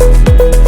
శరణమయ్యప్ప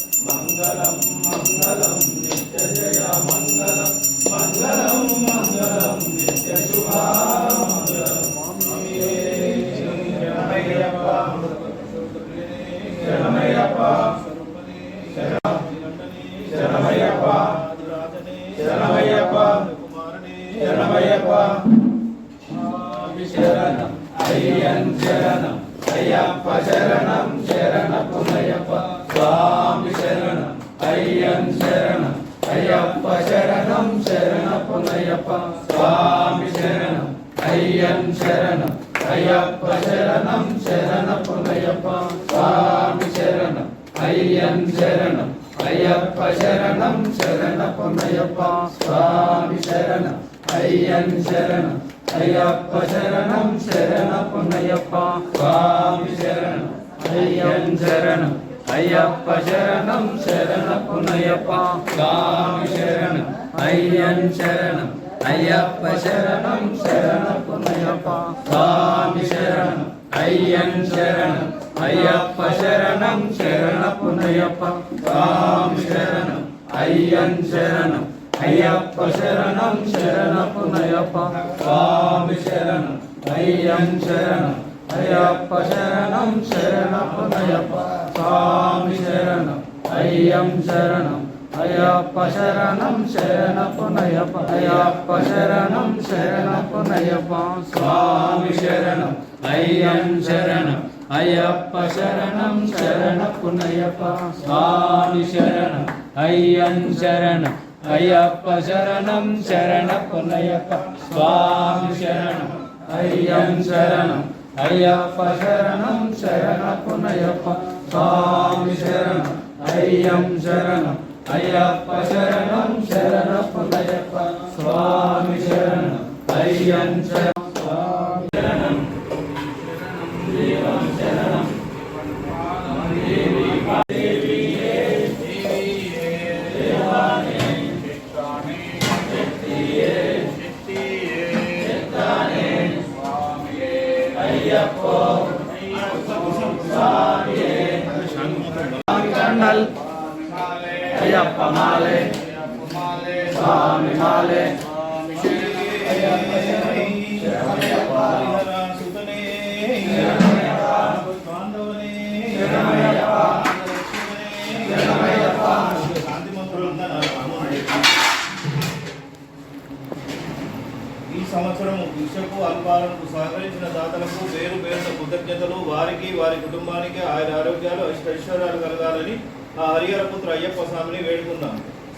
మంగళం మంగళం నిత్య జయ మంగళం మంగళం మంగళం నిత్య శుభ మంగళం శరణమయ్యప్ప శరణం అయ్యన్ శరణం అయ్యప్ప శరణం శరణ పునయప్ప స్వామి అయ్యప్ప స్వామి శరణం అయ్యన్ శరణం అయ్యప్ప శరణం శరణ పునయప్ప స్వామి శరణం అయ్యన్ శరణం అయ్యప్ప శరణం శరణ పునయప్ప స్వామి శరణం అయ్యన్ శరణం అయ్యప్ప శరణం శరణ పునయప్ప స్వామి శరణం అయ్యన్ శరణం అయ్యప్ప శరణం శరణ పునయప్ప స్వామి శరణం. అయ్యన్ శరణం అయ్యప్ప శరణం శరణ పునయప్ప స్వామి శరణం అయ్యన్ శరణం అయ్యప్ప శరణం శరణ పునయప్ప స్వామి శరణం అయ్యన్ శరణం అయ్యప్ప శరణం శరణ పునయప్ప స్వామి శరణం అయ్యన్ శరణం అయ్యప్ప శరణం శరణ పునయప్ప స్వామి శరణం అయ్యం శరణం అయ్యప్ప శరణం శరణ పునయప్ప అయ్యప్ప శరణం శరణ పునయప్ప స్వామి శరణం అయ్యం శరణం అయ్యప్ప శరణం శరణ పునయప్ప స్వామి శరణం అయ్యం శరణం అయ్యప్ప శరణం శరణ పునయప్ప స్వామి శరణం అయ్యం శరణం అయ్యప్ప శరణం శరణ పునయప్ప స్వామి శరణం అయ్యం శరణం అయ్యప్ప శరణం శరణప్ప అయ్యప్ప స్వామి శరణం అయ్యం శరణం స్వామి శరణం దేవం శరణం. స్వామి మాలే ఈ సంవత్సరం భిక్షకు అల్పాలకు సహకరించిన దాతలకు పేరు పేరున కృతజ్ఞతలు. వారికి వారి కుటుంబానికి ఆయన ఆరోగ్యాలు అష్టైశ్వర్యాలు కలగాలని ఆ హరిహరపుత్ర అయ్యప్ప స్వామిని వేడుకుందాం.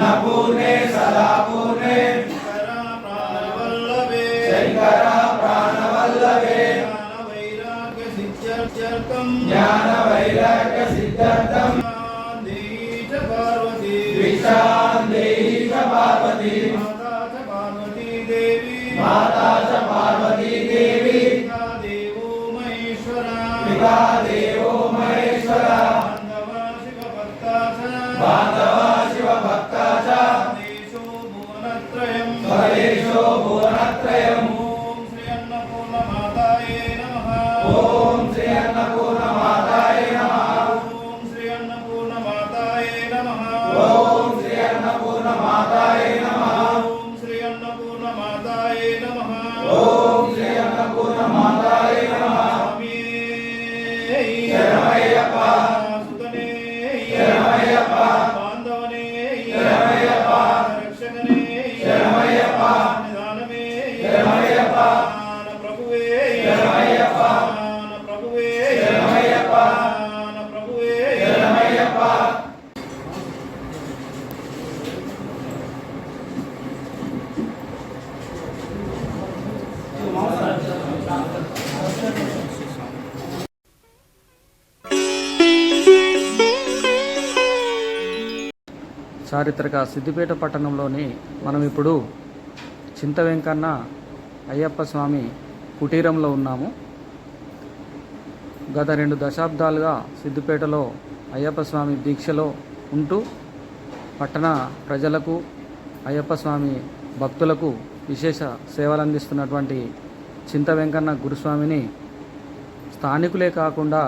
అన్నపూర్ణే సదా పూర్ణే శంకర ప్రాణవల్లభే శంకర ప్రాణవల్లభే జ్ఞాన వైరాగ్య సిద్ధ్యర్థం జ్ఞాన వైరాగ్య సిద్ధార్థం చారిత్రక సిద్దిపేట పట్టణంలోని మనం ఇప్పుడు చింత వెంకన్న అయ్యప్ప స్వామి కుటీరంలో ఉన్నాము. గత రెండు దశాబ్దాలుగా సిద్దిపేటలో అయ్యప్ప స్వామి దీక్షలో ఉంటూ పట్టణ ప్రజలకు అయ్యప్ప స్వామి భక్తులకు విశేష సేవలు అందిస్తున్నటువంటి చింత వెంకన్న గురుస్వామిని స్థానికులే కాకుండా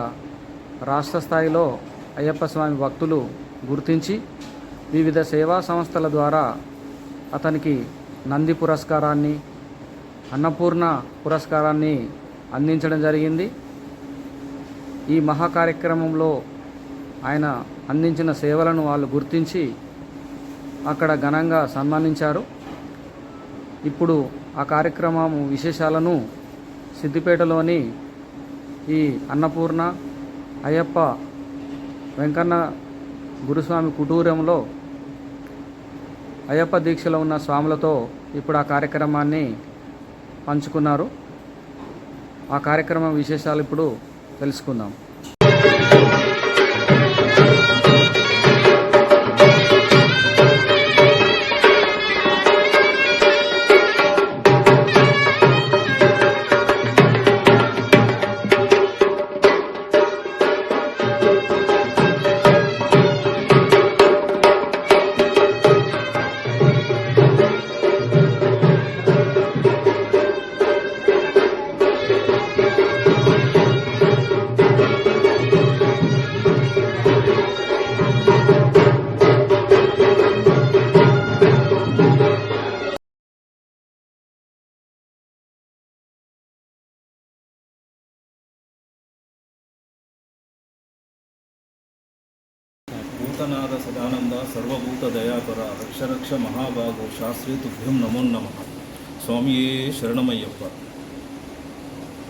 రాష్ట్ర స్థాయిలో అయ్యప్ప స్వామి భక్తులు గుర్తించి వివిధ సేవా సంస్థల ద్వారా అతనికి నంది పురస్కారాన్ని అన్నపూర్ణ పురస్కారాన్ని అందించడం జరిగింది. ఈ మహా కార్యక్రమంలో ఆయన అందించిన సేవలను వాళ్ళు గుర్తించి అక్కడ ఘనంగా సన్మానించారు. ఇప్పుడు ఆ కార్యక్రమం విశేషాలను సిద్దిపేటలోని ఈ అన్నపూర్ణ అయ్యప్ప వెంకన్న గురుస్వామి కుటూరంలో అయ్యప్ప దీక్షలో ఉన్న స్వాములతో ఇప్పుడు ఆ కార్యక్రమాన్ని పంచుకున్నారు. ఆ కార్యక్రమం విశేషాలు ఇప్పుడు తెలుసుకుందాం. భూతనాథ సదానంద సర్వభూత దయాకర రక్షరక్ష మహాభాగో శాస్త్రి తుభ్యం నమో నమ. స్వామియే శరణమయ్యప్ప.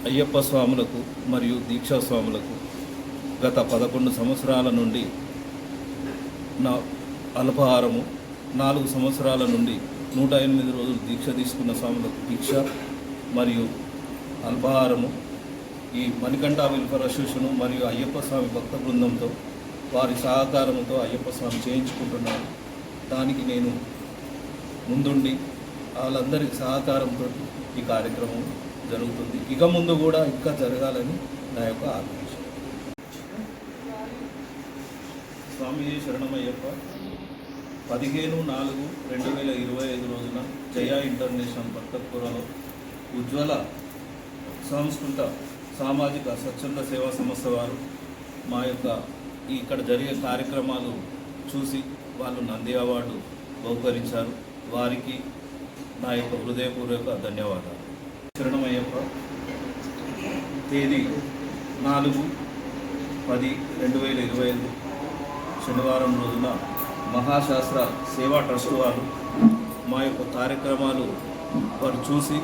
అయ్యప్ప స్వాములకు మరియు దీక్షా స్వాములకు గత పదకొండు సంవత్సరాల నుండి నా అల్పహారము నాలుగు సంవత్సరాల నుండి నూట ఎనిమిది రోజులు దీక్ష తీసుకున్న స్వాములకు దీక్ష మరియు అల్పహారము. ఈ మణికంఠ వెల్ఫేర్ అసోసియేషన్ మరియు అయ్యప్ప స్వామి భక్త బృందంతో వారి సహకారంతో అయ్యప్ప స్వామి చేయించుకుంటున్నాను. దానికి నేను ముందుండి వాళ్ళందరి సహకారంతో ఈ కార్యక్రమం జరుగుతుంది. ఇక ముందు కూడా ఇంకా జరగాలని నా యొక్క ఆకాంక్ష. స్వామి శరణమయ్యప్ప పదిహేను నాలుగు రెండు వేల ఇరవై ఐదు రోజున జయా ఇంటర్నేషనల్ భక్తపురలో ఉజ్వల సంస్కృత సామాజిక స్వచ్ఛంద సేవా సంస్థ వారు మా యొక్క ఇక్కడ జరిగే కార్యక్రమాలు చూసి వాళ్ళు నంది అవార్డు బహుకరించారు. వారికి నా యొక్క హృదయపూర్వక ధన్యవాదాలు. శరణమయ్యప్ప తేదీ నాలుగు పది రెండు వేల ఇరవై ఐదు శనివారం రోజున మహాశాస్త్ర సేవా ట్రస్ట్ వారు మా యొక్క కార్యక్రమాలు వారు చూసి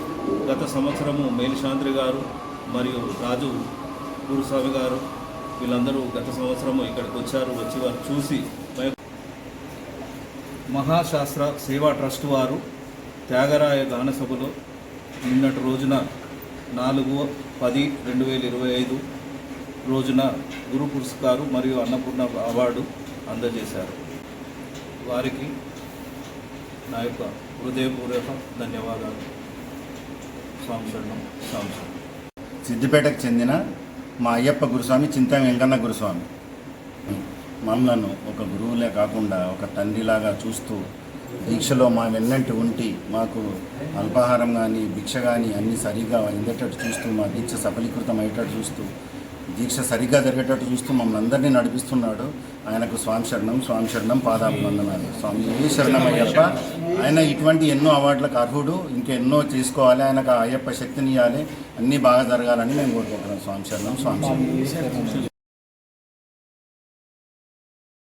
గత సంవత్సరము మేలిశాంత్రి గారు మరియు రాజు గురుస్వామి గారు వీళ్ళందరూ గత సంవత్సరము ఇక్కడికి వచ్చారు వచ్చి వారు చూసి మహాశాస్త్ర సేవా ట్రస్ట్ వారు త్యాగరాయ గాన సభలో నిన్నటి రోజున నాలుగు పది రెండు వేల ఇరవై ఐదు రోజున గురు పురస్కారు మరియు అన్నపూర్ణ అవార్డు అందజేశారు. వారికి నా యొక్క హృదయపూర్వక ధన్యవాదాలు. స్వామి శరణం స్వామి సిద్దిపేటకు చెందిన మా అయ్యప్ప గురుస్వామి చింత వెంకన్న గురుస్వామి. మమ్మలను ఒక గురువులే కాకుండా ఒక తండ్రిలాగా చూస్తూ దీక్షలో మా వెన్నంటి ఉంటి మాకు అల్పాహారం కానీ భిక్ష కానీ అన్నీ సరిగా అందేటట్టు చూస్తూ మా దీక్ష సఫలీకృతం అయ్యేటట్టు చూస్తూ దీక్ష సరిగ్గా జరిగేటట్టు చూస్తూ మమ్మల్ని అందరినీ నడిపిస్తున్నాడు. ఆయనకు స్వామి శరణం స్వామి శరణం పాదాభివందనాలు. స్వామి శరణం అయ్యప్ప ఆయన ఇటువంటి ఎన్నో అవార్డులకు అర్హుడు. ఇంకెన్నో చేసుకోవాలి. ఆయనకు ఆ అయ్యప్ప శక్తిని ఇవ్వాలి అన్నీ బాగా జరగాలని మేము కోరుకుంటున్నాం. స్వామి శరణం స్వామి